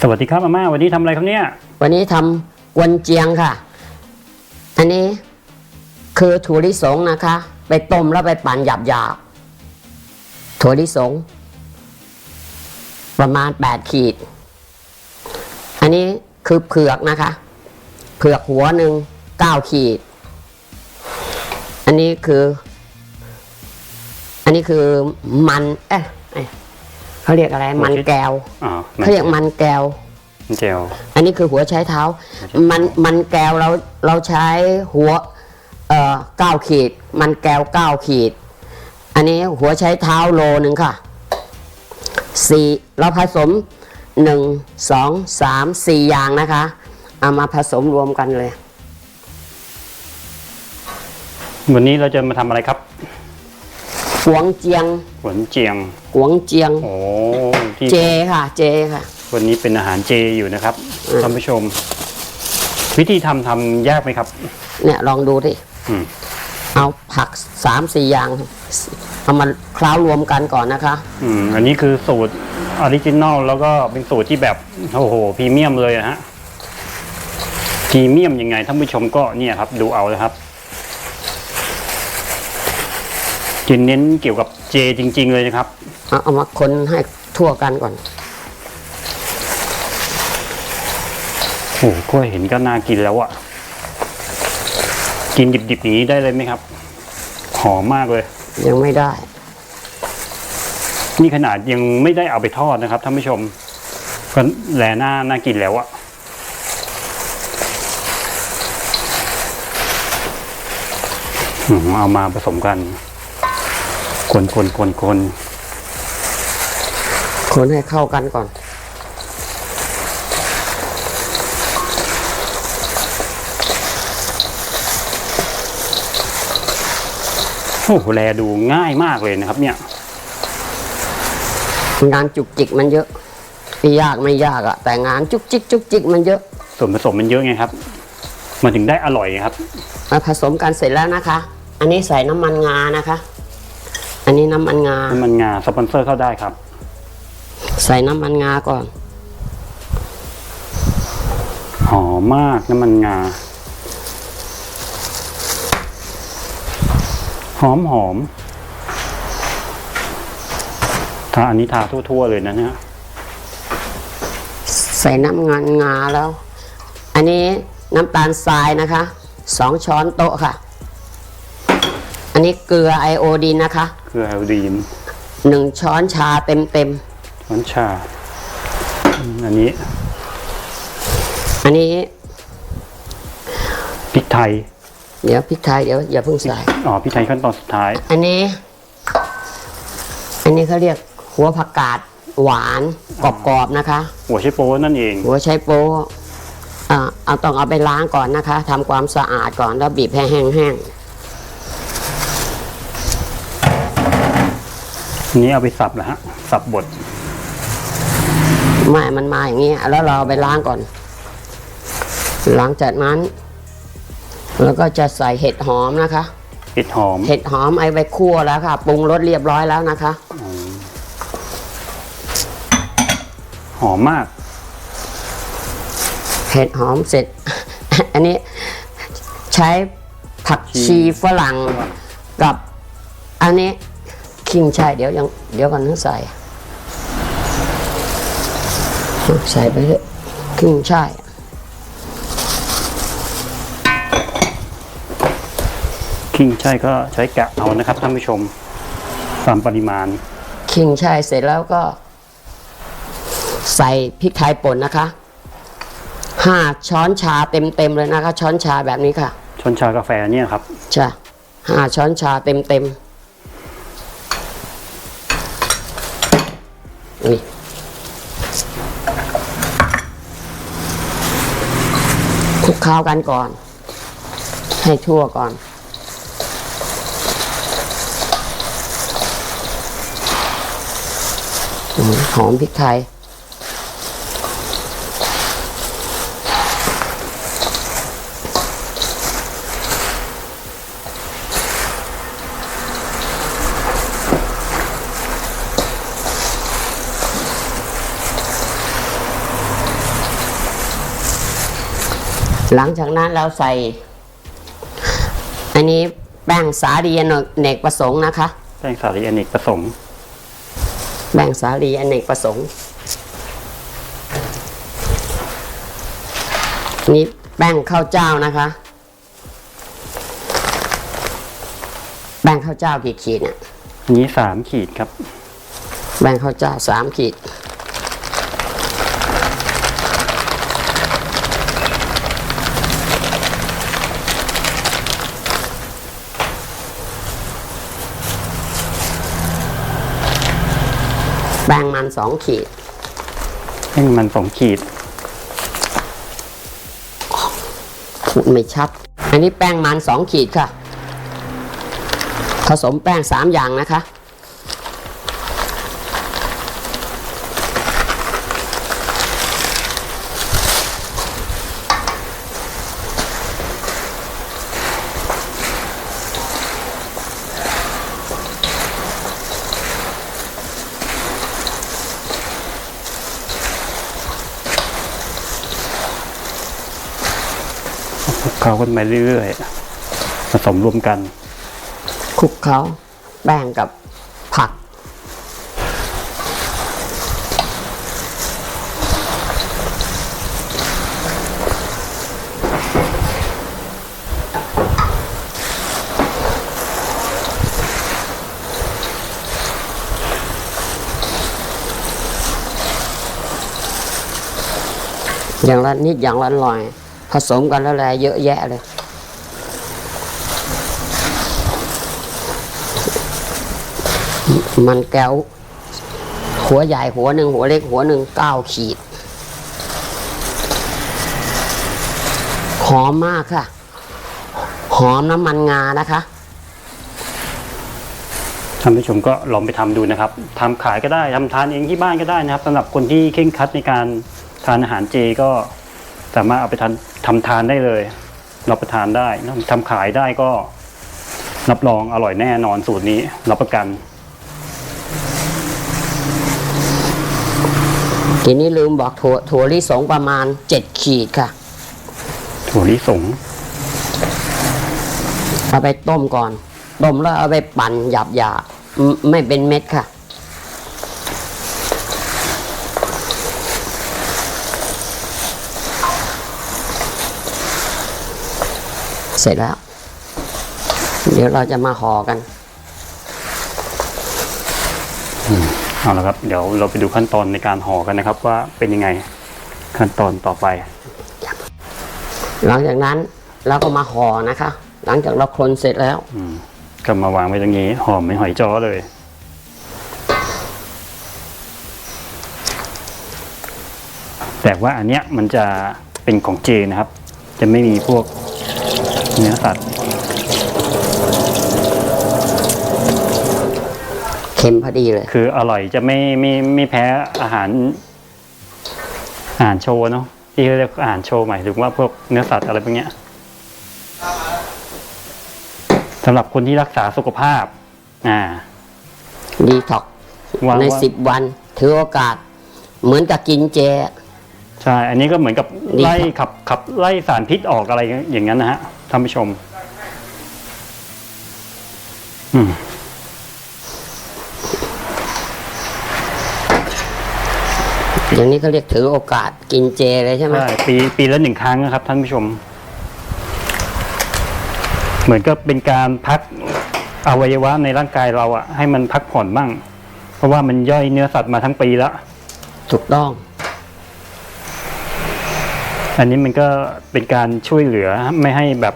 สวัสดีครับอาม่าวันนี้ทำอะไรครับเนี่ย วันนี้ทำกวนเจียงค่ะ อันนี้คือถั่วลิสงนะคะ ไปต้มแล้วไปปั่นหยาบหยาบๆถั่วลิสง ประมาณ 8 ขีด อันนี้คือเผือกนะคะ เผือกหัวหนึ่ง9ขีด อันนี้คือ อันนี้คือมัน เอ๊ะเอ๊ะ เขาเรียกอะไรมันแก้วอ๋อเขาเรียกมันแก้วมันเจลอันนี้คือหัวใช้เท้า มันมันแก้วเราเราใช้หัวเอ่อเก้าขีด มันแก้วเก้าขีด อันนี้หัวใช้เท้าโลหนึ่งค่ะสี่เราผสมหนึ่งสองสามสี่อย่างนะคะเอามาผสมรวมกันเลย วันนี้เราจะมาทำอะไรครับกวงเจียง หวนเจียงกวงเจียง โอ้ที่เจค่ะ เจค่ะ วันนี้เป็นอาหารเจอยู่นะครับอืมท่านผู้ชม วิธีทำทำยากไหมครับ เนี่ยลองดูดิอืม เอาผักสามสี่อย่างเอามาเคล้ารวมกันก่อนนะคะ อืม อันนี้คือสูตรออริจินอลแล้วก็เป็นสูตรที่แบบ โอ้โหพรีเมียมเลยอะฮะพรีเมียมยังไงท่านผู้ชมก็เนี่ยครับ ดูเอาเลยครับ จะเน้นเกี่ยวกับเจจริง ๆ เลยนะครับ เอาเอามาคนให้ทั่วกันก่อน โอ้โหกล้วยเห็นก็น่ากินแล้วอะกินดิบๆอย่างนี้ได้เลยไหมครับ หอมมากเลย ยังไม่ได้ นี่ขนาดยังไม่ได้เอาไปทอดนะครับท่านผู้ชม ก็แลหน้าน่ากินแล้วอะอืมเอามาผสมกัน คนคนคนคนคนให้เข้ากันก่อน โอ้โหแลดูง่ายมากเลยนะครับ เนี่ย งานจุกจิกมันเยอะไม่ยากไม่ยากอะแต่งานจุกจิกจุกจิกมันเยอะ ส่วนผสมมันเยอะไงครับ มันถึงได้อร่อยไงครับมาผสมกันเสร็จแล้วนะคะ อันนี้ใส่น้ำมันงานะคะ อันนี้น้ำมันงา น้ำมันงาสปอนเซอร์เข้าได้ครับ ใส่น้ำมันงาก่อน หอมมากน้ำมันงา หอมหอมทาอันนี้ทาทั่ว ๆ เลยนะเนี่ยใส่น้ำงานงาแล้ว อันนี้น้ำตาลทรายนะคะสองช้อนโต๊ะค่ะ อันนี้เกลือไอโอดีนนะคะ เกลือไอโอดีนหนึ่งช้อนชาเต็มเต็มช้อนชาอืมอันนี้ๆอันนี้พริกไทย เดี๋ยวพริกไทยเดี๋ยวอย่าเพิ่งใส่อ๋อพริกไทยขั้นตอนสุดท้าย อันนี้ อันนี้เขาเรียกหัวผักกาดหวานกรอบๆนะคะ หัวไชโป๊นั่นเอง หัวใช้โป๊ะอ่าเอาต้องเอาไปล้างก่อนนะคะทำความสะอาดก่อนแล้วบีบให้แห้ง อันนี้เอาไปสับแล้วฮะ สับบดๆไม่มันมาอย่างนี้แล้วเราเอาไปล้างก่อน หลังจากนั้น แล้วก็จะใส่เห็ดหอมนะคะ เห็ดหอม เห็ดหอมไอ้ไปคั่วแล้วค่ะ ปรุงรสเรียบร้อยแล้วนะคะ หอมมาก เห็ดหอมเสร็จ อันนี้ใช้ผักชีฝรั่งกับอันนี้ ขิงใช่ายเดี๋ยวยังเดี๋ยวก่อนนึงใส่ใส่ไปเลยขิงใช่ายคิงใช่ก็ใช้กะเอานะครับท่านผู้ชมตามปริมาณขิงใช่ายเสร็จแล้วก็ ใส่พริกไทยป่นนะคะห้าช้อนชาเต็มๆเลยนะคะ ช้อนชาแบบนี้ค่ะชนชากาแฟเนี่ยครับจ้ะห้าช้อนชาเต็มเต็มๆอุ้ย คลุกเคล้ากันก่อน ให้ทั่วก่อน หอมพริกไทย หลังจากนั้นเราใส่ อันนี้แป้งสาลีอเนกประสงค์นะคะ แป้งสาลีอเนกประสงค์แป้งสาลีอเนกประสงค์ นี่แป้งข้าวเจ้านะคะ แป้งข้าวเจ้ากี่ขีดเนี่ยอันนี้สามขีดครับ แป้งข้าวเจ้าสามขีด แป้งมันสองขีดแป้งมันสองขีดพูดไม่ชัด อันนี้แป้งมันสองขีดค่ะ ผสมแป้งสามอย่างนะคะุกเขากันไปเรื่อยๆผสมรวมกันคลุกเคล้าแป้งกับผัก อย่างละนิดอย่างละหน่อย ผสมกันแล้วแหละเยอะแยะเลยมันแก้ว หัวใหญ่หัวหนึ่งหัวเล็กหัวหนึ่งเก้าขีด หอมมากค่ะ หอมน้ำมันงานะคะท่านผู้ชมก็ลองไปทำดูนะครับทำขายก็ได้ทำทานเองที่บ้านก็ได้นะครับสำหรับคนที่เข่งคัดในการทานอาหารเจก็ สามารถเอาไปทานทำทานได้เลยรับประทานได้ทำขายได้ก็รับรองอร่อยแน่นอนสูตรนี้ รับประกัน ทีนี้ลืมบอกถั่วถั่วลิสงประมาณเจ็ดขีดค่ะ ถั่วลิสงเอาไปต้มก่อนต้มแล้วเอาไปปั่นหยาบหยาบๆไม่ไม่เป็นเม็ดค่ะ เสร็จแล้ว เดี๋ยวเราจะมาห่อกันเอาละครับ เดี๋ยวเราไปดูขั้นตอนในการห่อกันนะครับ ว่าเป็นยังไงขั้นตอนต่อไป หลังจากนั้นเราก็มาห่อนะคะ หลังจากเราคนเสร็จแล้วอืมก็มาวางไว้ตรงนี้หอมไม่หอยจ้อเลยแต่ว่าอันเนี้ยมันจะเป็นของเจนะครับ จะไม่มีพวก เนื้อสัตว์เค็มพอดีเลย คืออร่อยจะไม่ไม่ไม่แพ้อาหาร อาหารโชว์เนาะที่เขาเรียกอาหารโชว์หมายถึงว่าพวกเนื้อสัตว์อะไรพวกเนี้ยสำหรับคนที่รักษาสุขภาพ อ่า ดีท็อกว่าในว่าสิบวัน ถือโอกาส เหมือนกับกินเจ ใช่ อันนี้ก็เหมือนกับดีไล่ครับขับขับไล่สารพิษออกอะไรอย่างนั้นนะฮะ ท่านผู้ชม อืมอย่างนี้เขาเรียกถือโอกาสกินเจเลยใช่ไหมใช่ปีปีละหนึ่งครั้งนะครับ ท่านผู้ชม เหมือนกับเป็นการพักอวัยวะในร่างกายเราอะให้มันพักผ่อนบ้าง เพราะว่ามันย่อยเนื้อสัตว์มาทั้งปีแล้ว ถูกต้อง อันนี้มันก็เป็นการช่วยเหลือไม่ให้แบบ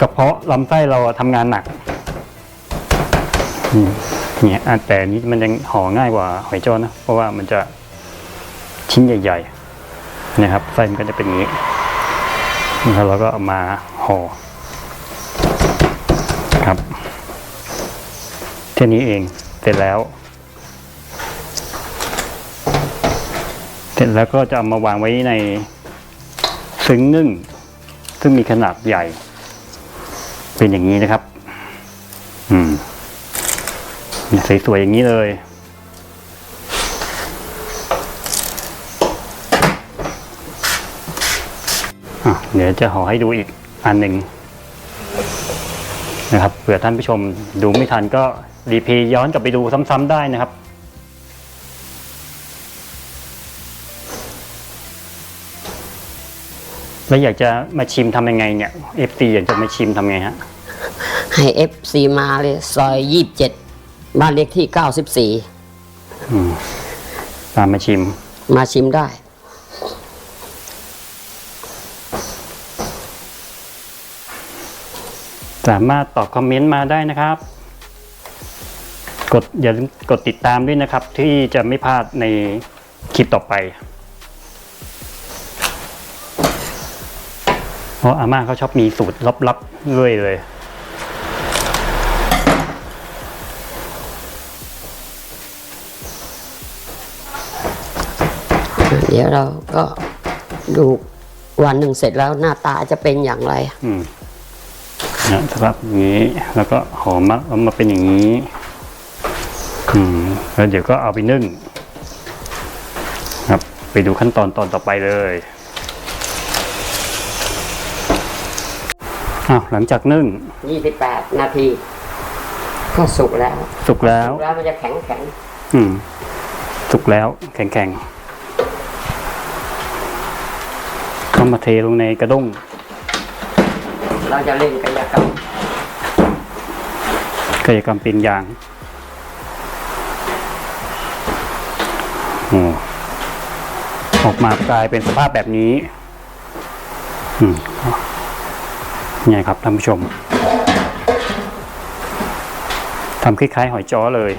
กระเพาะลำไส้เราทำงานหนักเนี่ยอะแต่นี้มันยังห่อง่ายกว่าหอยจ้อนะ เพราะว่ามันจะชิ้นใหญ่ ๆ นะครับ ไส้มันก็จะเป็นอย่างนี้แล้วเราก็เอามาห่อครับแค่นี้เองเสร็จแล้ว เสร็จแล้วก็จะเอามาวางไว้ใน ซึ้งนึ่ง ซึ่งมีขนาดใหญ่ เป็นอย่างนี้นะครับ อืมเนี่ยสวยๆอย่างนี้เลยอะเดี๋ยวจะห่อให้ดูอีกอันหนึ่งนะครับเผื่อท่านผู้ชมดูไม่ทันก็รีเพย์ย้อนกลับไปดูซ้ำๆได้นะครับ แล้วอยากจะมาชิมทำยังไงเนี่ย FT อยากจะมาชิมทำไงฮะ ให้เอฟซีมาเลย ซอยยี่สิบเจ็ดบ้านเลขที่เก้าสิบสี่ตามมาชิม มาชิมได้ สามารถตอบคอมเมนต์มาได้นะครับ กดอย่าลืมกดติดตามด้วยนะครับ ที่จะไม่พลาดในคลิปต่อไป เพราะอาม่าเขาชอบมีสูตรลับๆเรื่อยเลยเดี๋ยวเราก็ดูวันหนึ่งเสร็จแล้วหน้าตาจะเป็นอย่างไร อืมนะสภาพอย่างนี้ แล้วก็หอมมากเอามาเป็นอย่างนี้ อืม แล้วเดี๋ยวก็เอาไปนึ่ง ครับ ไปดูขั้นตอนตอนต่อไปเลย อ้าวหลังจากนึ่ง28นาทีก็สุกแล้วสุกแล้ว สุกแล้วมันจะแข็งแข็งอืมสุกแล้วแข็งๆก็มาเทลงในกระด้งๆเราจะเล่นกายกรรมกายกรรมเป็นยางโอ้ออกมากลายเป็นสภาพแบบนี้ อืม นี่ครับท่านผู้ชมทำคล้ายๆหอยจ้อเลย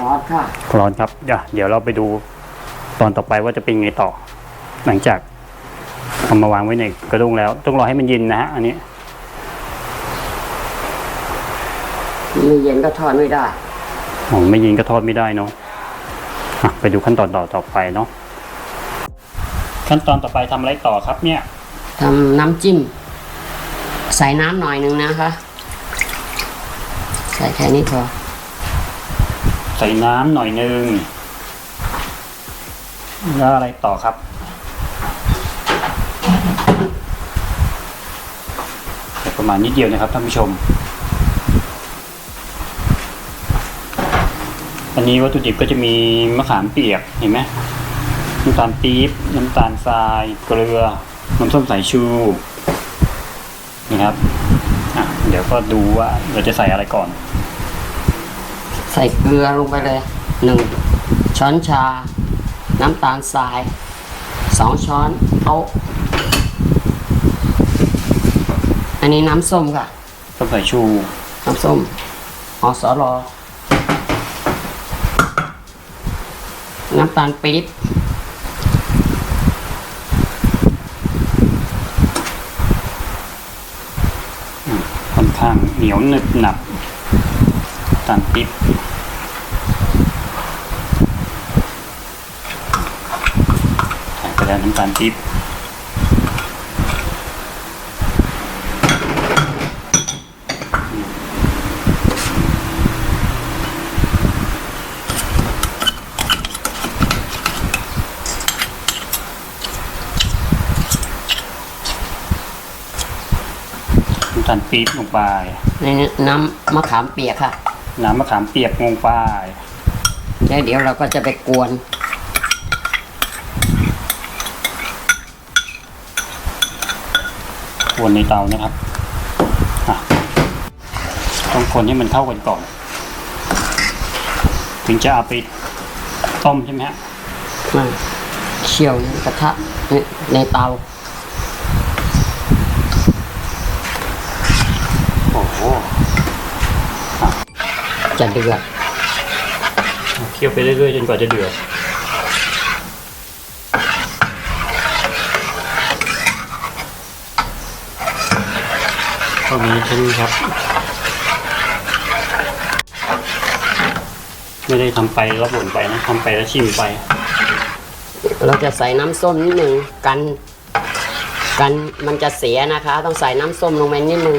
ร้อนค่ะร้อนครับเดี๋ยวเดี๋ยวเราไปดูตอนต่อไปว่าจะเป็นไงต่อ หลังจากเอามาวางไว้ในกระด้งแล้ว ต้องรอให้มันเย็นนะฮะอันนี้ไม่เย็นก็ทอดไม่ได้ อ๋อไม่เย็นก็ทอดไม่ได้เนาะอะ ไปดูขั้นตอนต่อต่อไปเนาะขั้นตอนต่อไปทำอะไรต่อครับเนี่ย ทำน้ำจิ้ม ใส่น้ำหน่อยหนึ่งนะคะ ใส่แค่นี้พอ ใส่น้ำหน่อยนึงแล้วอะไรต่อครับแต่ประมาณนิดเดียวนะครับท่านผู้ชม อันนี้วัตถุดิบก็จะมีมะขามเปียกเห็นไหมน้ำตาลปี๊บน้ำตาลทรายเกลือน้ำส้มสายชูนะครับอะเดี๋ยวก็ดูว่าเราจะใส่อะไรก่อน ใส่เกลือลงไปเลยหนึ่งช้อนชา น้ำตาลทรายสองช้อนโต๊ะอันนี้น้ำส้มค่ะ ส้มสายชู น้ำส้มอสรอ น้ำตาลปี๊บค่อนข้างเหนียวหนึบหนับน้ำตาลปี๊บใส่ไปแล้วน้ำตาลปี๊บ น้ำตาลปี๊บลงไป ในน้ำมะขามเปียกค่ะ น้ำมะขามเปียกลงไปแล้วเดี๋ยวเราก็จะไปกวนวนในเตานะครับอะต้องคนให้มันเข้ากันก่อน ถึงจะเอาไปต้มใช่ไหมฮะมาเคี่ยวในกระทะในในเตา โอ้โห จะเดือดเคี่ยวไปเรื่อยๆจนกว่าจะเดือดก็มีแค่นี้ครับ ไม่ได้ทำไปแล้วบ่นไปนะทำไปแล้วชิมไป เราจะใส่น้ำส้มนิดหนึ่งกัน กันมันจะเสียนะคะ ต้องใส่น้ำส้มลงไปนิดหนึ่ง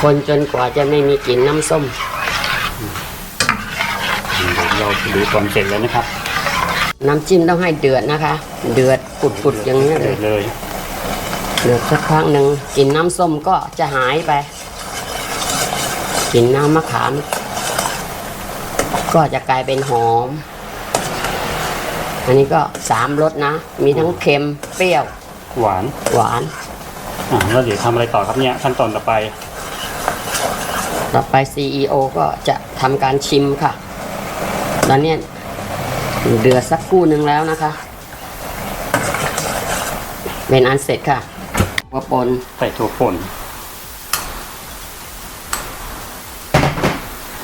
คนจนกว่าจะไม่มีกลิ่นน้ำส้ม เราดูตอนเสร็จแล้วนะครับ น้ำจิ้มต้องให้เดือดนะคะ เดือดปุดๆอย่างนี้ยเลเสร็ยจเลยเดือดสักพักหนึ่งกลิ่นน้ำส้มก็จะหายไปกลิ่นน้ำมะขาม ก็จะกลายเป็นหอม อันนี้ก็สามรสนะ มีทั้งเค็มเปรี้ยว หวานหวาน อ่าแล้วเดี๋ยวทำอะไรต่อครับเนี่ยขั้นตอนต่อไป ต่อไป CEO ก็จะทำการชิมค่ะ ตอนเนี้ยเดือดสักครู่หนึ่งแล้วนะคะ เป็นอันเสร็จค่ะหัวปนใส่ถั่วป่น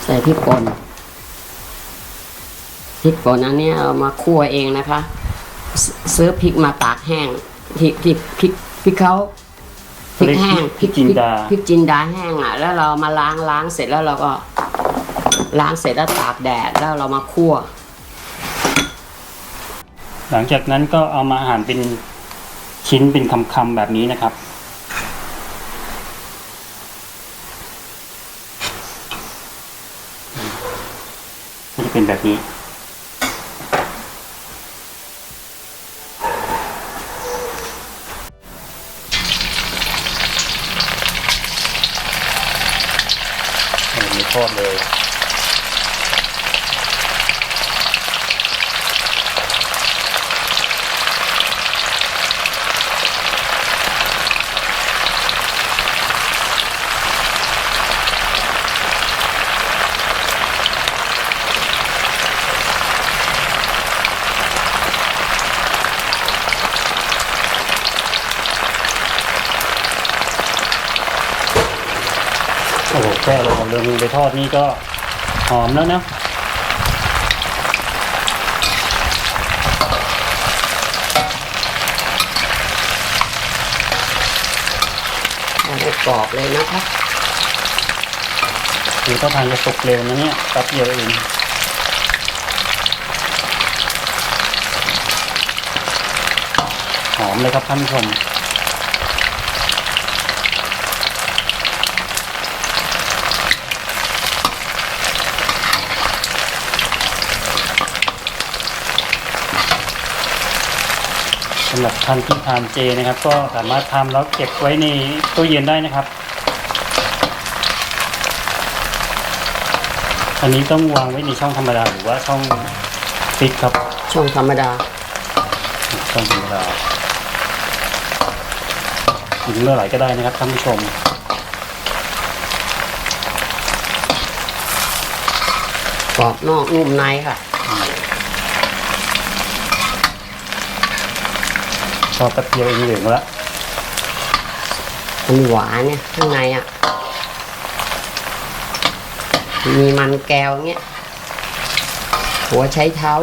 ใส่พริกป่นพริกป่นอันเนี้ยเอามาคั่วเองนะคะซซื้อพริกมาตากแห้งพริกพริกพริกพริกเขา พริกแห้งพริกจินดาพริกจินดาแห้งอะ แล้วเรามาล้างล้างเสร็จแล้วเราก็ ล้างเสร็จแล้วตากแดดแล้วเรามาคั่ว หลังจากนั้นก็เอามาหั่นเป็นชิ้นเป็นคำๆแบบนี้นะครับก็จะเป็นแบบนี้ ทอดเลย แค่เราเอาเรือมือไปทอดนี่ก็หอมแล้วนะเอาให้กรอบเลยนะคะคือต้องทานจะสุกเร็วนะเนี่ยแป๊บเดียวเองหอมเลยครับท่านผู้ชม สำหรับท่านที่ทานเจนะครับ ก็สามารถทำแล้วเก็บไว้ในตู้เย็นได้นะครับ อันนี้ต้องวางไว้ในช่องธรรมดาหรือว่าช่องฟิกครับช่องธรรมดาช่องธรรมดากินเมื่อไหร่ก็ได้นะครับท่านผู้ชมกรอบนอกนุ่มในค่ะ อบแป๊บเดียวเองเหลืองแล้วมันหวานเนี่ยข้างในอะ มีมันแก้วเงี้ย หัวใช้เท้า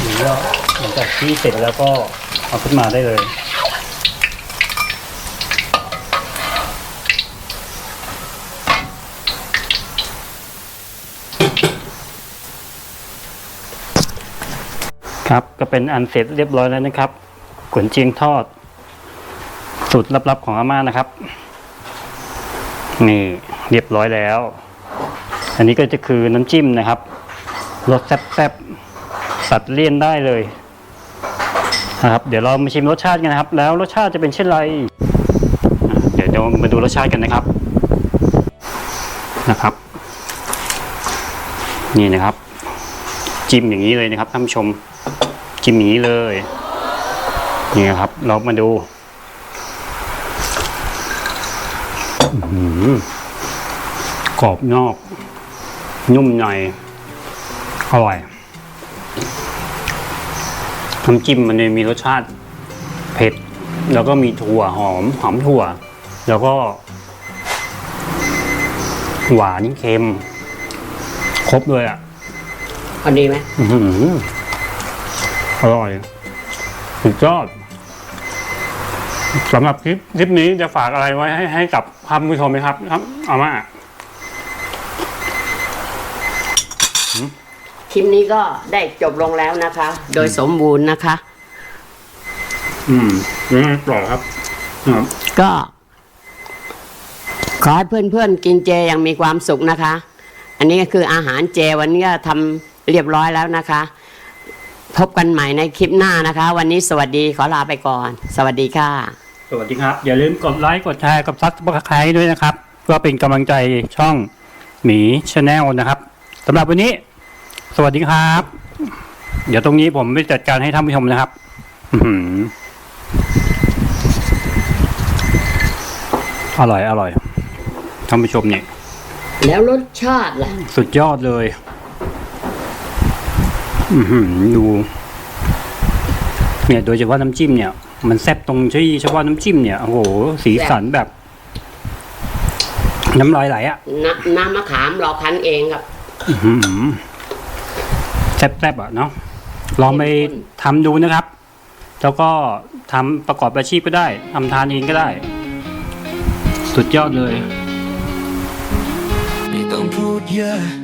หรือว่าหลังจากที่เสร็จแล้วก็เอาขึ้นมาได้เลย ครับก็เป็นอันเสร็จเรียบร้อยแล้วนะครับขนเจียงทอด สูตรลับๆของอาม่านะครับ นี่เรียบร้อยแล้ว อันนี้ก็จะคือน้ำจิ้มนะครับรสแซ่บๆตัดเลี่ยนได้เลยนะครับ เดี๋ยวเรามาชิมรสชาติกันนะครับ แล้วรสชาติจะเป็นเช่นไร เดี๋ยวเดี๋ยวมาดูรสชาติกันนะครับนะครับ นี่นะครับ จิ้มอย่างนี้เลยนะครับท่านผู้ชม จิ้มอย่างนี้เลยนี่นะครับ เรามาดูอื้อหือกรอบนอก นุ่มในอร่อยน้ำจิ้มมันเนี่ยมีรสชาติเผ็ด แล้วก็มีถั่วหอม หอมถั่ว แล้วก็ หวานเค็ม ครบเลยอะ พอดีไหม อื้อหือ อร่อยสุดยอดสำหรับคลิปคลิปนี้จะฝากอะไรไว้ให้ให้กับท่านผู้ชมไหมครับ ครับเอามาอืมคลิปนี้ก็ได้จบลงแล้วนะคะ โดยสมบูรณ์นะคะ อืมยังไงต่อครับครับ ก็ ขอให้เพื่อนๆกินเจอย่างมีความสุขนะคะ อันนี้ก็คืออาหารเจวันนี้ก็ทำเรียบร้อยแล้วนะคะ พบกันใหม่ในคลิปหน้านะคะ วันนี้สวัสดีขอลาไปก่อน สวัสดีค่ะ สวัสดีครับ อย่าลืมกดไลค์กดแชร์กับซับสไครต์ด้วยนะครับเพื่อเป็นกำลังใจช่องหมีชาแนลนะครับสำหรับวันนี้ สวัสดีครับ เดี๋ยวตรงนี้ผมไปจัดการให้ท่านผู้ชมนะครับ อื้อหืออร่อยอร่อยท่านผู้ชมเนี่ยแล้วรสชาติล่ะ สุดยอดเลยอือหือ ดูเนี่ย โดยเฉพาะน้ำจิ้มเนี่ย มันแซ่บตรงที่เฉพาะน้ำจิ้มเนี่ยโอ้โหสีสันแบบ น้ำลายไหลอะ่ะน้ำน้ำมะขามเราคั้นเองครับอื้อหือแซ่บๆอะเนาะลองไปทำดูนะครับ แล้วก็ทำประกอบอาชีพก็ได้ทำทานเองก็ได้ สุดยอดเลย ไม่ต้องพูดเยอะแ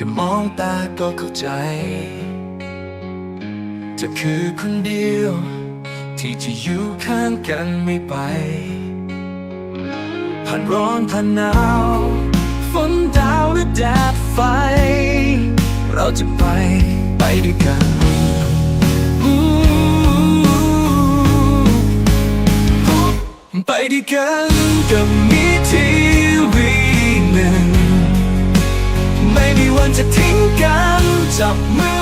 ค่มองตาก็เข้าใจจะคือคนเดียว ที่จะอยู่ข้างกันไม่ไป ผ่านร้อนผ่านหนาวฝนดาวหรือแดดไฟ เราจะไปไปด้วยกันไปด้วยกันกับมีที จะทิ้งกันจับมือ